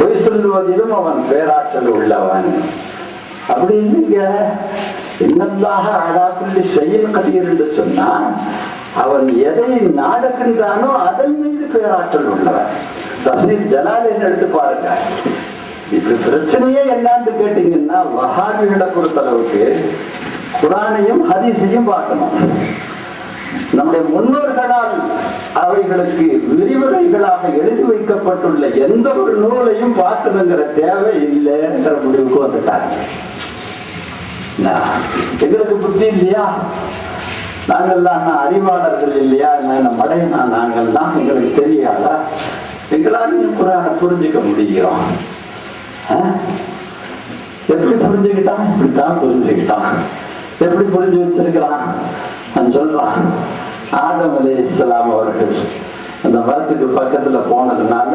பொய் சொல்லுவதிலும் அவன் பேராற்றல் உள்ளவன். அப்படி இல்லைங்க. என்னதாக அடாக்குள்ளி செயல் கதிர் என்று சொன்னால் அவன் எதை நாடுகின்றானோ அதன் மீது பேராற்றல் உள்ளவன். தசீர் ஜலாலின் எடுத்து பாருங்க. இப்படி பிரச்சனையே என்னான்னு கேட்டீங்கன்னா வஹாபிகளை பொறுத்தளவுக்கு குரானையும் ஹதீஸையும் பார்க்கணும். நம்முடைய முன்னோர்களால் அவைகளுக்கு விரிவுரைகளாக எழுதி வைக்கப்பட்டுள்ள எந்த ஒரு நூலையும் பார்க்கணுங்கிற தேவை இல்லைன்ற முடிவுக்கு வந்துட்டாங்க எங்களுக்கு புத்தி இல்லையா? நாங்கள்லாம் அறிவாளர்கள் இல்லையா? என்ன மடையனா நாங்கள் தான்? எங்களுக்கு தெரியாதா? எங்களால் புரிஞ்சுக்க முடியும்? எப்படி புரிஞ்சுக்கிட்டான்? இப்படித்தான் புரிஞ்சுக்கிட்டான். எப்படி புரிஞ்சு வச்சிருக்கிறான்? நான் சொல்றான். ஆதம் அலி இஸ்லாம் அவர்கள் அந்த மரத்துக்கு பக்கத்துல போனதுனால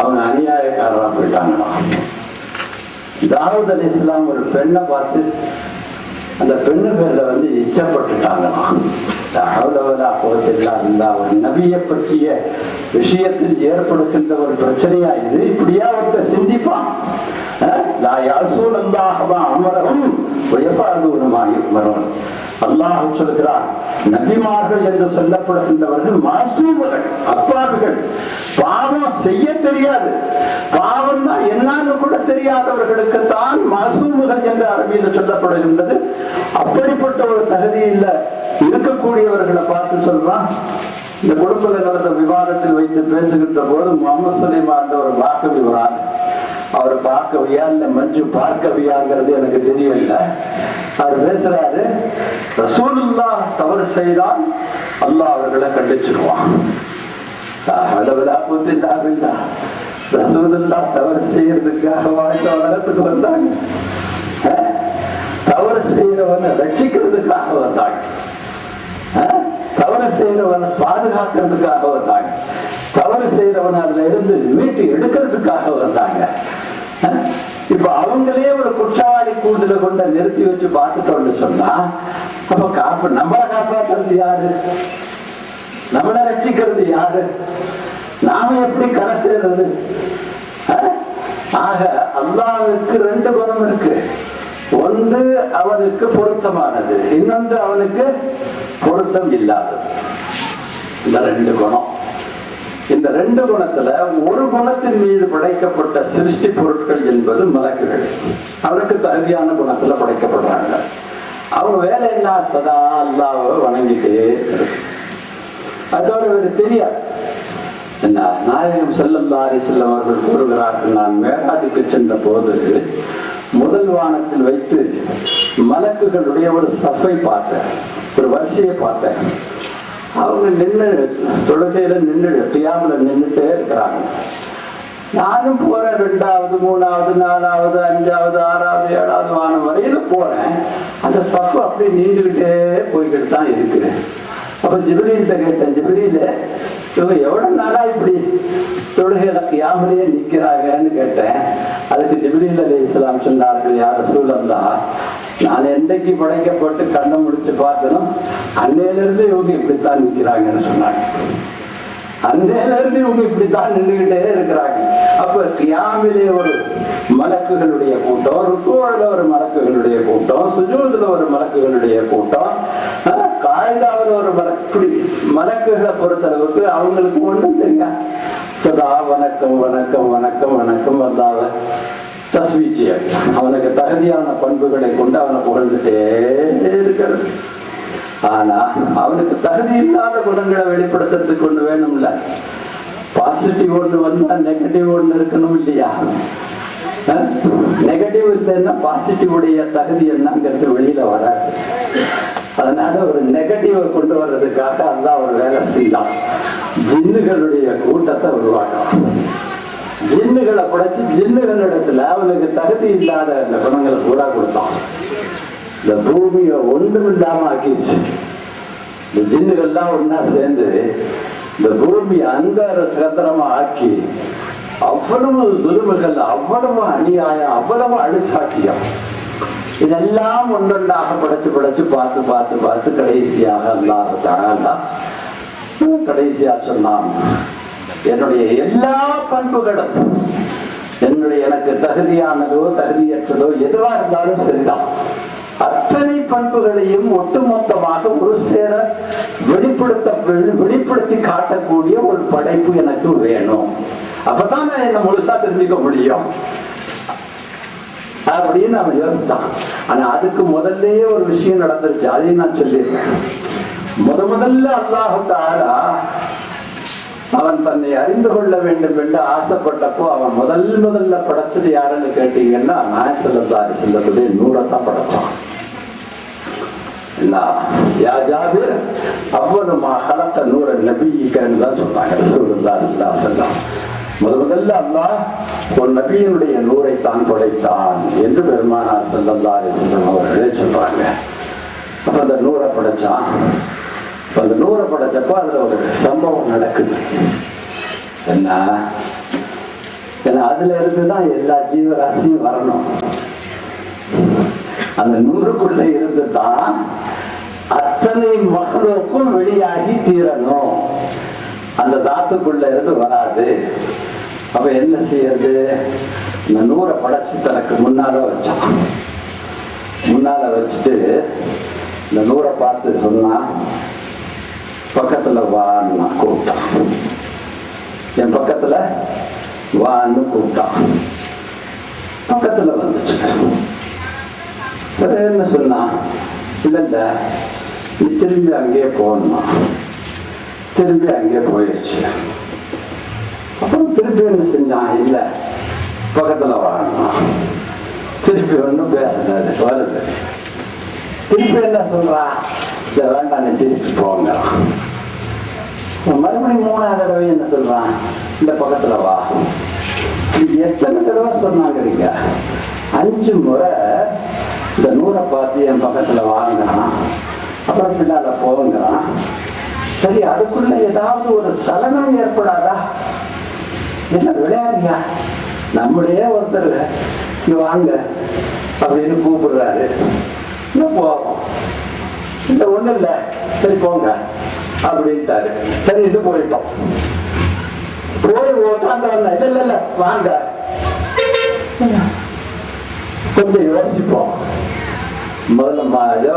அவங்க அநியாயக்காரரா போயிட்டாங்களாம். தாவூத் அலி இஸ்லாம் ஒரு பெண்ணை பார்த்து அந்த பெண்ணு பேர்ல வந்து இச்சப்பட்டுட்டாங்களாம் அவ்வளவுதான் ஒரு நபியை பற்றிய விஷயத்தில் ஏற்படுகின்ற ஒரு பிரச்சனையா இது? இப்படியா ஒருத்தர் சிந்திப்பான். அமரவும் வயசாதூரமாய் வரும் அல்லாஹ் சொல்கிறார் நபிமார்கள் என்று சொல்லப்படுகின்றவர்கள் மாசூமர்கள் அப்பாவுகள். பாவம் செய்ய தெரியாது. பாவம் கூட தெரியாதவர்களுக்கு தான் மாசூமுகள் என்று அரபியில் சொல்லப்படுகின்றது. அப்படிப்பட்ட ஒரு தகுதி இல்ல. இருக்கக்கூடியவர்களை பார்த்து சொல்றான் இந்த குடும்பத்தில் நடந்த விவாதத்தில் வைத்து பேசுகின்ற போது முகமது சலீமா என்ற ஒரு வாக்கவி வரான் அவர் பார்க்கவியா இல்ல மஞ்சு பார்க்கவியாங்கிறது எனக்கு தெரியல அவர் பேசுறாரு ரசூலுல்லா தவறு செய்தால் அல்லாஹ் அவர்களை கண்டிச்சிருவான். ரசூலுல்லா தவறு செய்யறதுக்காக வாழ்க்கை உலகத்துக்கு வந்தாங்க. தவறு செய்யறவனை ரட்சிக்கிறதுக்காக வந்தாங்க. தவறு செய்யறவனை பாதுகாக்கிறதுக்காக வந்தாங்க. தவறு செய்யறவன் அதுல இருந்து மீட்டு எடுக்கிறதுக்காக வந்தாங்க. இப்ப அவங்களே ஒரு குற்றவாளி கூண்டுல கொண்டு நிறுத்தி வச்சு பார்த்துட்டோம்னு சொன்னா அப்ப காப்ப நம்மளை காப்பாற்றுறது யாரு? நம்மளை ரட்சிக்கிறது யாரு? நாம எப்படி கரை சேர்றது ஆக அல்லாவுக்கு ரெண்டு குணம் இருக்கு. ஒன்று அவனுக்கு பொருத்தமானது இன்னொன்று அவனுக்கு பொருத்தம் இல்லாதது. இந்த ரெண்டு குணம். இந்த ரெண்டு குணத்துல ஒரு குணத்தின் மீது படைக்கப்பட்ட சிருஷ்டி பொருட்கள் என்பது மலக்குகள். அவனுக்கு தகுதியான குணத்துல படைக்கப்படுறாங்க. அவங்க வேலை என்ன சதா அல்லாவை வணங்கிட்டே அதோட இவருக்கு தெரியாது. நாயகம் செல்லம் தாரி செல்லம் அவர்கள் கூறுகிறார்கள் நான் மேகாதிக்கு சென்ற போது முதல் வானத்தில் வைத்து மலக்குகளுடைய ஒரு சஃபை பார்த்தேன் ஒரு வரிசையை பார்த்தேன். அவங்க நின்று தொழுகையில நின்று பியாமல நின்றுட்டே இருக்கிறாங்க. நானும் போறேன் ரெண்டாவது மூணாவது நாலாவது அஞ்சாவது ஆறாவது ஏழாவது வானம் வரையில போறேன். அந்த சஃப் அப்படியே நீண்டுகிட்டே போய்கிட்டு தான் இருக்கிறேன் அப்ப ஜிபிரியில்கிட்ட கேட்டேன் ஜிபிரியில இவங்க எவ்வளவு நாளா இப்படி தொழுகையில யாமலே நிக்கிறாங்கன்னு கேட்டேன். அதுக்கு ஜிபிரில் அலி இஸ்லாம் சொன்னார்கள் யார் சூழந்தா நான் என்றைக்கு படைக்கப்பட்டு கண்ணை முடிச்சு பார்த்தனும் அன்னையிலிருந்து இவங்க இப்படித்தான் நிக்கிறாங்கன்னு சொன்னாங்க. அன்னையிலிருந்து இவங்க இப்படித்தான் நின்றுகிட்டே இருக்கிறாங்க. அப்ப கியாமிலே ஒரு மலக்குகளுடைய கூட்டம் ருக்குவல ஒரு மலக்குகளுடைய கூட்டம் சுஜூதுல ஒரு மலக்குகளுடைய கூட்டம் ஆஹ், ஒரு மலக்கு மலக்குகளை பொறுத்த அளவுக்கு அவங்களுக்கு ஒண்ணும் தெரியா. சதா வணக்கம் வணக்கம் வணக்கம் வணக்கம் வந்தாவ தஸ்வீச்சிய அவனுக்கு தகுதியான பண்புகளை கொண்டு அவனை புகழ்ந்துட்டே இருக்கிறது. ஆனா அவனுக்கு தகுதி இல்லாத குணங்களை வெளிப்படுத்துறதுக்கு ஒண்ணு வேணும்ல. பாசிட்டிவ் ஒண்ணு வந்தா நெகட்டிவ் ஒண்ணு இருக்கணும் இல்லையா? நெகட்டிவ் இல்லைன்னா பாசிட்டிவ் உடைய தகுதி என்னங்கிறது வெளியில வராது. அதனால ஒரு நெகட்டிவை கொண்டு வர்றதுக்காக அதான் ஒரு வேலை செய்யலாம் ஜின்னுகளுடைய கூட்டத்தை உருவாக்கலாம். ஜின்னுகளை படைச்சு ஜின்னுகளிடத்துல அவனுக்கு தகுதி இல்லாத இந்த குணங்களை பூரா கொடுத்தான். இந்த பூமியை ஒன்றும் இல்லாம ஆக்கிடுச்சு. இந்த ஜின்னுகள்லாம் ஒன்னா சேர்ந்து இந்த பூமி அங்கார சத்திரமா ஆக்கி அவ்வளவு துருவுகள் அவ்வளவு அநியாய அவ்வளவு அழுச்சாட்டியம் இதெல்லாம் ஒன்றொன்றாக படைச்சு படைச்சு பார்த்து பார்த்து பார்த்து கடைசியாக அல்லாத தஆலா கடைசியா சொன்னான் என்னுடைய எல்லா பண்புகளும் என்னுடைய எனக்கு தகுதியானதோ தகுதியற்றதோ எதுவா இருந்தாலும் சரிதான். அத்தனை பண்புகளையும் ஒட்டுமொத்தமாக ஒரு சேர வெளிப்படுத்த வெளிப்படுத்தி காட்டக்கூடிய ஒரு படைப்பு எனக்கு வேணும். அப்பதான் நான் என்ன முழுசா தெரிஞ்சுக்க முடியும்? அப்படின்னு அவன் யோசித்தான் ஆனா அதுக்கு முதல்லயே ஒரு விஷயம் நடந்துருச்சு. அதையும் நான் சொல்லியிருக்கேன். முத முதல்ல அல்லாஹு அவன் தன்னை அறிந்து கொள்ள வேண்டும் என்று ஆசைப்பட்டப்போ அவன் முதல் முதல்ல படைச்சது யாருன்னு கேட்டீங்கன்னா நாயசல்லாரி செல்லத்துடைய நூறத்தான் படைச்சான். என்ன அவ்வளவு மகளத்த நூற நபிக்கன்னு தான் சொன்னாங்க முதல் முதல்ல அல்லாஹ் ஒரு நபியினுடைய நூரை தான் படைத்தான் என்று பெருமானார் செல்லல்லா அவர்களே சொல்றாங்க. அப்ப அந்த நூறை படைச்சான் அந்த நூரை படைச்சப்போ அதுல ஒரு சம்பவம் நடக்குது. என்ன? ஏன்னா அதுல இருந்துதான் எல்லா ஜீவராசியும் வரணும். அந்த நூறுக்குள்ள இருந்து தான் அத்தனை மக்களுக்கும் வெளியாகி தீரணும். அந்த தாத்துக்குள்ள இருந்து வராது. அப்ப என்ன செய்யறது? இந்த நூறை படைச்சு தனக்கு முன்னால வச்சான். முன்னால வச்சுட்டு இந்த நூறை பார்த்து சொன்னா பக்கத்துல வான்னு கூப்பிட்டான். என் பக்கத்துல வான்னு கூப்பிட்டான். பக்கத்துல வந்துச்சு. என்ன சொன்னா இல்ல இல்ல நீ திரும்பி அங்கேயே போகணுமா? திரும்பி அங்கேயே போயிடுச்சு அப்புறம் திருப்பி என்ன செஞ்சான் இல்ல. பக்கத்துல வாழணும் திருப்பி ஒன்றும் பேசுறாரு வருது. திருப்பி என்ன சொல்றா? சரி வேண்டாம் திருப்பி போங்க. மறுபடியும் மூணாவது தடவை என்ன சொல்றான் இந்த பக்கத்துல வா. எத்தனை தடவை சொன்னாங்க அஞ்சு முறை இந்த நூறை பார்த்து என் பக்கத்துல வாங்கிறான். அப்புறம் பின்னால போங்கிறான். சரி அதுக்குள்ள ஏதாவது ஒரு சலனம் ஏற்படாதா? என்ன விளையாடுங்க நம்மளே ஒருத்தர் இங்க வாங்க. அப்படின்னு கூப்பிடுறாரு. இன்னும் போவோம். இந்த ஒண்ணு இல்ல. சரி போங்க. அப்படின்ட்டாரு. சரி இது போயிட்டோம். போய் உட்காந்து வந்தேன் இல்ல இல்ல இல்ல வாங்க. கொஞ்சம் யோசிப்போம். முதல்ல ஏதோ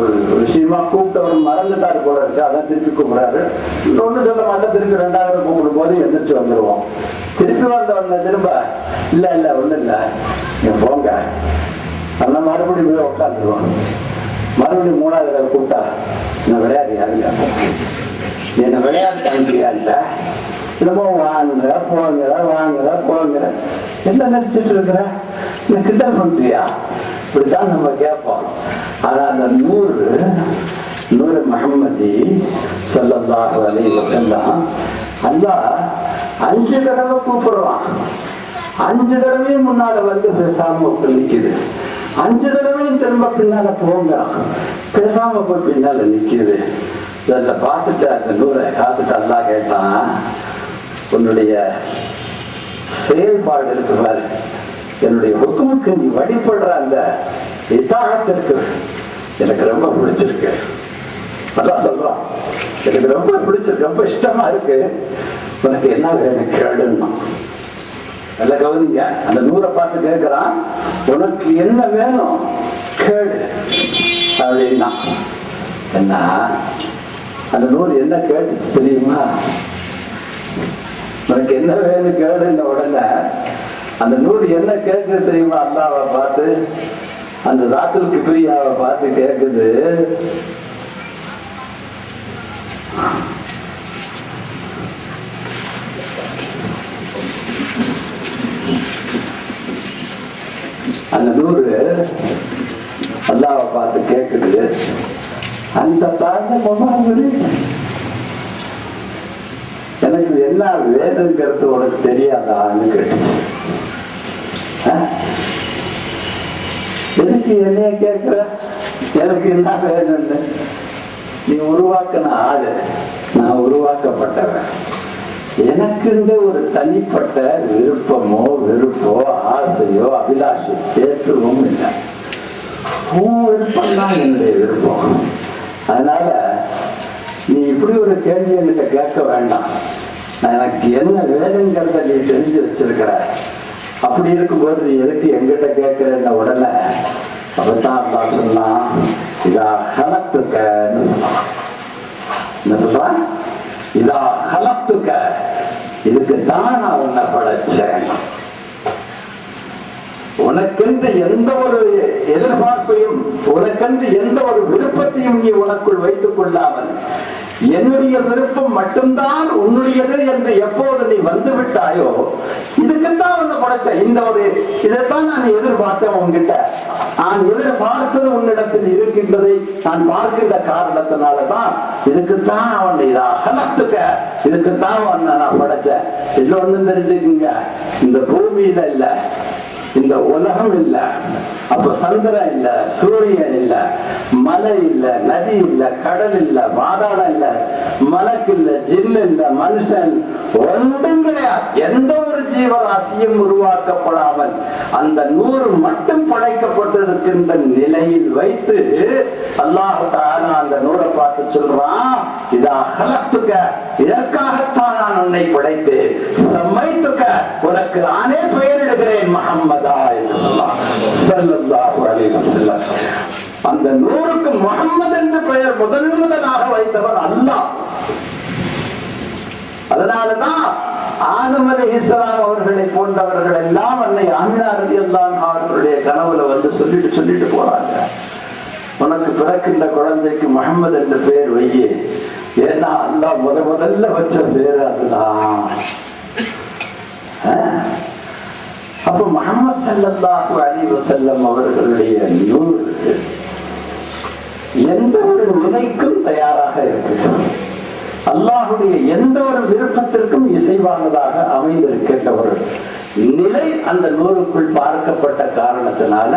ஒரு விஷயமா கூப்பிட்டவர் மறந்துட்டாரு போல இருக்கு. அதான் திருப்பி கூப்பிடுறாரு. ஒண்ணு சொல்ல மாட்டேன் திருப்பி ரெண்டாவது கூப்பிடும் போது எந்திரிச்சு வந்துருவோம். திருப்பி வந்த திரும்ப இல்ல இல்ல ஒண்ணு இல்ல. நீங்க போங்க. அந்த மறுபடியும் போய் உட்காந்துருவோம். மறுபடியும் மூணாவது தடவை கூப்பிட்டா நான் விளையாடு யாருங்க? என்ன விளையாட்டு இல்ல? என்னமோ வாங்குற போங்கிற வாங்குற போங்கிற என்ன நினைச்சிட்டு இருக்கிற? என்ன கிண்டல் பண்றியா? இப்படித்தான் நம்ம கேட்போம். ஆனா அந்த நூறு நூறு முகம்மதி சொல்லல்லாஹு அலைஹி வஸல்லம் அஞ்சு தடவை கூப்பிடுறான். அஞ்சு தடவையும் முன்னால வந்து பேசாம ஒருத்தர் நிக்குது. அஞ்சு தடவையும் திரும்ப பின்னால போங்க. பேசாம போய் பின்னால நிக்குது. இதை பார்த்துட்டு அந்த நூறை காத்துட்டு அல்லா கேட்டான் உன்னுடைய செயல்பாடு இருக்கு பாரு. என்னுடைய ஒத்துமுக்கு நீ வழிபடுற அந்த இதாகத்திற்கு எனக்கு ரொம்ப பிடிச்சிருக்கு. அதான் சொல்றான் எனக்கு ரொம்ப பிடிச்சிருக்கு. ரொம்ப இஷ்டமா இருக்கு. உனக்கு என்ன வேணும் கேளுன்னா. நல்ல கவனிங்க. அந்த நூரை பார்த்து கேட்கிறான் உனக்கு என்ன வேணும் கேளு. அப்படின்னா என்ன? அந்த நூல் என்ன கேட்டுச்சு தெரியுமா? உனக்கு என்ன வேணும் கேளுன்ன உடனே அந்த நூறு என்ன கேட்குது தெரியுமா? அல்லாவை பார்த்து அந்த ராத்துல் கிபிரியாவை பார்த்து கேட்குது. அந்த நூறு அல்லாவை பார்த்து கேட்குது. அந்த தாழ்ந்த பொம்மாங்குடி எனக்கு என்ன வேணுங்கிறது உனக்கு தெரியாதான்னு கேட்டுச்சு. எதுக்கு என்னைய கேட்கிற? எனக்கு என்ன வேணும்னு? நீ உருவாக்கின ஆளு. நான் உருவாக்கப்பட்டவன். எனக்குன்னு ஒரு தனிப்பட்ட விருப்பமோ வெறுப்போ ஆசையோ அபிலாஷோ தேற்றவும் இல்லை. உன் விருப்பம் தான் என்னுடைய விருப்பம். அதனால நீ இப்படி ஒரு கேள்வி என்கிட்ட கேட்க வேண்டாம். நான் எனக்கு என்ன வேணுங்கிறத நீ தெரிஞ்சு வச்சிருக்கிற. அப்படி இருக்கும்போது நீ எதுக்கு எங்கிட்ட கேட்கிறேன்ன உடனே அப்பதான் தான் சொன்னா இதா கலத்துக்கன்னு சொன்னான் என்ன சொல்றான்? இதா கலத்துக்க. இதுக்கு தான் நான் உன்னை படைச்சேன். உனக்கென்று எந்த ஒரு எதிர்பார்ப்பையும் உனக்கென்று எந்த ஒரு விருப்பத்தையும் நீ உனக்குள் வைத்துக் கொள்ளாமல் என்னுடைய விருப்பம் மட்டும்தான் உன்னுடையது என்று எப்போது நீ வந்து விட்டாயோ இதுக்குத்தான் உன்னை படைச்ச இந்த ஒரு இதைத்தான் நான் எதிர்பார்த்தேன் உன்கிட்ட. நான் எதிர்பார்த்தது உன்னிடத்தில் இருக்கின்றதை நான் பார்க்கின்ற காரணத்தினாலதான் இதுக்குத்தான் அவன் இதாக நடத்துக்க இதுக்குத்தான் அவன் நான் படைச்சேன் இது ஒண்ணும் தெரிஞ்சுக்குங்க? இந்த பூமியில இல்ல. இந்த உலகம் இல்ல. அப்ப சந்திரன் இல்ல சூரியன் இல்ல மலை இல்ல நதி இல்ல கடல் இல்ல பாதாளம் இல்ல மலக்கு இல்ல ஜில் இல்ல மனுஷன் ஒன்றும் கிடையாது. எந்த ஒரு ஜீவராசியும் உருவாக்கப்படாமல் அந்த நூறு மட்டும் படைக்கப்பட்டிருக்கின்ற நிலையில் வைத்து அல்லாஹ் அந்த நூரை பார்த்து சொல்றான் இதா ஹலத்துக்க இதற்காகத்தான் நான் உன்னை படைத்து சமைத்துக்க உனக்கு நானே பெயரிடுகிறேன் மஹம்மதா என்று சொன்னான். அந்த நூறுக்கு முகம்மது என்று பெயர் முதன் முதலாக வைத்தவர் அல்லாஹ். அதனாலதான் ஆதம் அலி இஸ்லாம் அவர்களை போன்றவர்கள் எல்லாம் அன்னை ஆமினா ரதி அவர்களுடைய கனவுல வந்து சொல்லிட்டு சொல்லிட்டு போறாங்க. உனக்கு பிறக்கின்ற குழந்தைக்கு முகமது என்ற பெயர் வையே. ஏன்னா அல்லா முத முதல்ல வச்ச பேர் அதுதான். ஆஹ். அப்ப முகமது ஸல்லல்லாஹு அலி வசல்லம் அவர்களுடைய நூல் எந்த ஒரு நிலைக்கும் தயாராக இருக்கு அல்லாஹுடைய எந்த ஒரு விருப்பத்திற்கும் இசைவானதாக அமைந்திருக்கின்ற ஒரு நிலை அந்த நூலுக்குள் பார்க்கப்பட்ட காரணத்தினால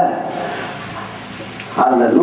அந்த